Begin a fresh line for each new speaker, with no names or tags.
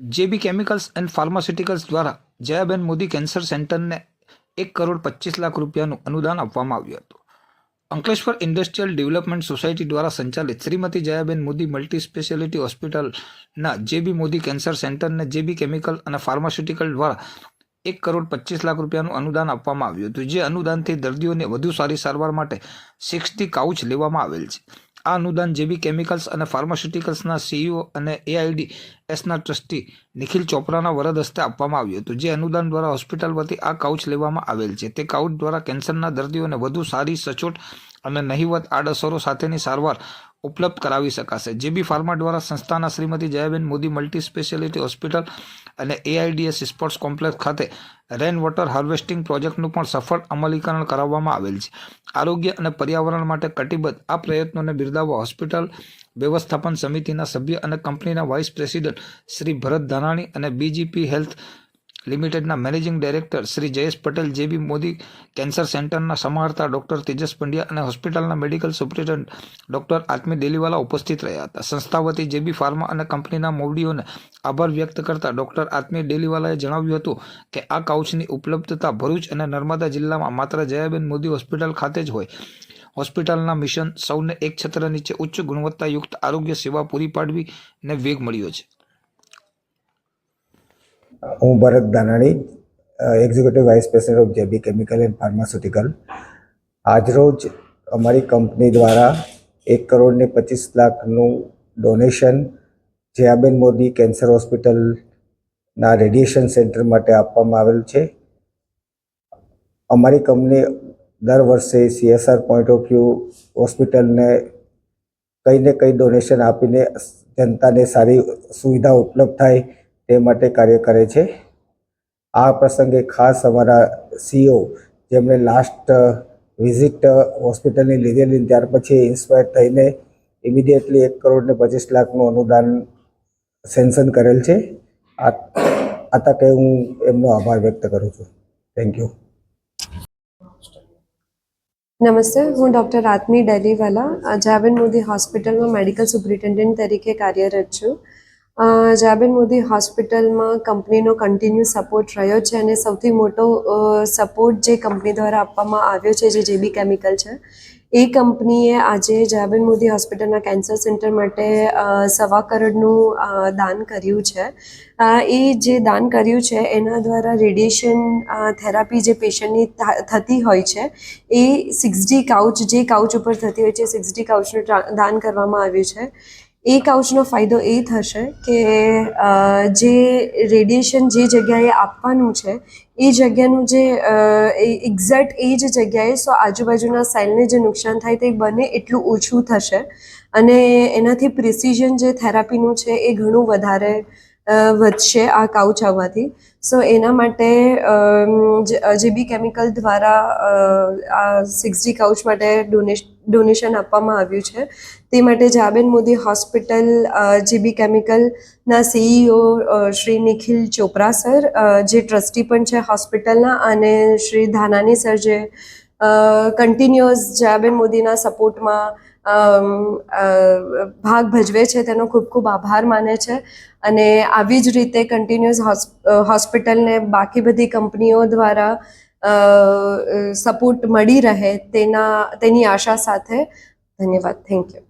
JB chemicals and pharmaceuticals દ્વારા Jayaben Modi cancer સેન્ટરને એક કરોડ પચીસ લાખ રૂપિયાનું અનુદાન આપવામાં આવ્યું હતું. અંકલેશ્વર ઇન્ડસ્ટ્રીયલ ડેવલપમેન્ટ સોસાયટી દ્વારા સંચાલિત શ્રીમતી જયાબેન મોદી મલ્ટી સ્પેશિયાલિટી હોસ્પિટલના જેબી મોદી કેન્સર સેન્ટરને જેબી કેમિકલ અને ફાર્માસ્યુટિકલ દ્વારા એક કરોડ પચીસ લાખ રૂપિયાનું અનુદાન આપવામાં આવ્યું હતું. જે અનુદાનથી દર્દીઓને વધુ સારી સારવાર માટે સિક્સટી કાઉચ લેવામાં આવેલ છે. આ અનુદાન જેબી કેમિકલ્સ અને ફાર્માસ્યુટિકલ્સના સીઈઓ અને એઆઈડી એસના ટ્રસ્ટી નિખિલ ચોપરાના વરદ હસ્તે આપવામાં આવ્યું હતું, જે અનુદાન દ્વારા હોસ્પિટલ વતી આ કાઉચ લેવામાં આવેલ છે. તે કાઉચ દ્વારા કેન્સરના દર્દીઓને વધુ સારી, સચોટ અને નહિવત આડઅસરો સાથેની સારવાર ઉપલબ્ધ કરાવી શકાશે. જેબી ફાર્મા દ્વારા સંસ્થાના Shrimati Jayaben Modi multi speciality hospital અને એઆઈડીએસ સ્પોર્ટ્સ કોમ્પ્લેક્સ ખાતે રેન વોટર હાર્વેસ્ટિંગ પ્રોજેક્ટનું પણ સફળ અમલીકરણ કરાવવામાં આવેલ છે. આરોગ્ય અને પર્યાવરણ માટે કટિબદ્ધ આ પ્રયત્નોને બિરદાવવા હોસ્પિટલ વ્યવસ્થાપન સમિતિના સભ્ય અને કંપનીના વાઇસ પ્રેસિડેન્ટ શ્રી ભરત ધાનાણી અને બીજીપી હેલ્થ લિમિટેડના managing director Shri Jayesh Patel, JB Modi, cancer સેન્ટરના સમાહર્તા ડોક્ટર તેજસ પંડ્યા અને હોસ્પિટલના medical superintendent doctor Aatmi Deliwala ઉપસ્થિત રહ્યા હતા. સંસ્થા વતી જેબી ફાર્મા અને કંપનીના મોવડીઓને આભાર વ્યક્ત કરતા ડોક્ટર આત્મી ડેલીવાલાએ જણાવ્યું હતું કે, આ કાઉચની ઉપલબ્ધતા ભરૂચ અને નર્મદા જિલ્લામાં માત્ર જયાબેન મોદી હોસ્પિટલ ખાતે જ હોય. હોસ્પિટલના મિશન સૌને એક છત્ર નીચે ઉચ્ચ ગુણવત્તાયુક્ત આરોગ્ય સેવા પૂરી પાડવી ને વેગ મળ્યો છે.
હું Bharat Danani executive vice president of JB chemical and pharmaceutical આજરોજ અમારી કંપની દ્વારા એક કરોડ ને પચીસ લાખનું ડોનેશન જયાબેન મોદી કેન્સર હોસ્પિટલના રેડિયેશન સેન્ટર માટે આપવામાં આવેલ છે. અમારી કંપની દર વર્ષે સીએસઆર પોઈન્ટ ઓફ વ્યૂ હોસ્પિટલને કંઈ ને કંઈ ડોનેશન આપીને જનતાને સારી સુવિધા ઉપલબ્ધ થાય તે માટે કાર્ય કરે છે. આ પ્રસંગે ખાસ અમારા સીઓ જેમણે લાસ્ટ વિઝિટ હોસ્પિટલની લીધેલી ત્યાર પછી ઇન્સ્પાયર થઈને ઇમિડિયેટલી એક કરોડ ને પચીસ લાખનું અનુદાન સેન્શન કરેલ છે. આ આ તકે હું એમનો આભાર વ્યક્ત કરું છું. થેન્ક યુ
નમસ્તે, હું ડૉક્ટર આત્મી ડેલીવાલા જાવેન મોદી હોસ્પિટલમાં મેડિકલ સુપ્રિન્ટેન્ડન્ટ તરીકે કાર્યરત છું. જાબેન મોદી હોસ્પિટલમાં કંપનીનો કન્ટિન્યુ સપોર્ટ રહ્યો છે અને સૌથી મોટો સપોર્ટ જે કંપની દ્વારા આપવામાં આવ્યો છે જે જેબી કેમિકલ છે, એ કંપનીએ આજે જાબેન મોદી હોસ્પિટલના કેન્સર સેન્ટર માટે સવા કરોડનું દાન કર્યું છે. એ જે દાન કર્યું છે એના દ્વારા રેડિયેશન થેરાપી જે પેશન્ટની થતી હોય છે, એ સિક્સ કાઉચ જે કાઉચ ઉપર થતી હોય છે સિક્સ કાઉચનું દાન કરવામાં આવ્યું છે. એ કાઉચનો ફાયદો એ થશે કે જે રેડિયેશન જે જગ્યાએ આપવાનું છે, એ જગ્યાનું જે એક્ઝેક્ટ એ જ જગ્યાએ સો આજુબાજુના સેલને જે નુકસાન થાય તે બને એટલું ઓછું થશે. અને એનાથી પ્રિસિઝન જે થેરાપીનું છે એ ઘણું વધારે વધશે આ કાઉચ આવવાથી. સો એના માટે જીબી કેમિકલ દ્વારા આ સિક્સ જી કાઉચ માટે ડોનેશ ડોનેશન આપવામાં આવ્યું છે, તે માટે જાબેન મોદી હોસ્પિટલ જીબી કેમિકલના સીઈઓ શ્રી નિખિલ ચોપરા સર જે ટ્રસ્ટી પણ છે હોસ્પિટલના અને શ્રી ધાનાની સર જે કન્ટિન્યુઅસ જાબેન મોદીના સપોર્ટમાં ભાગ ભજવે છે, તેનો ખૂબ ખૂબ આભાર માને છે. અને આવી જ રીતે કન્ટિન્યુઅસ હોસ્પિટલને બાકી બધી કંપનીઓ દ્વારા સપોર્ટ મળી રહે તેના, તેની આશા સાથે. ધન્યવાદ. Thank you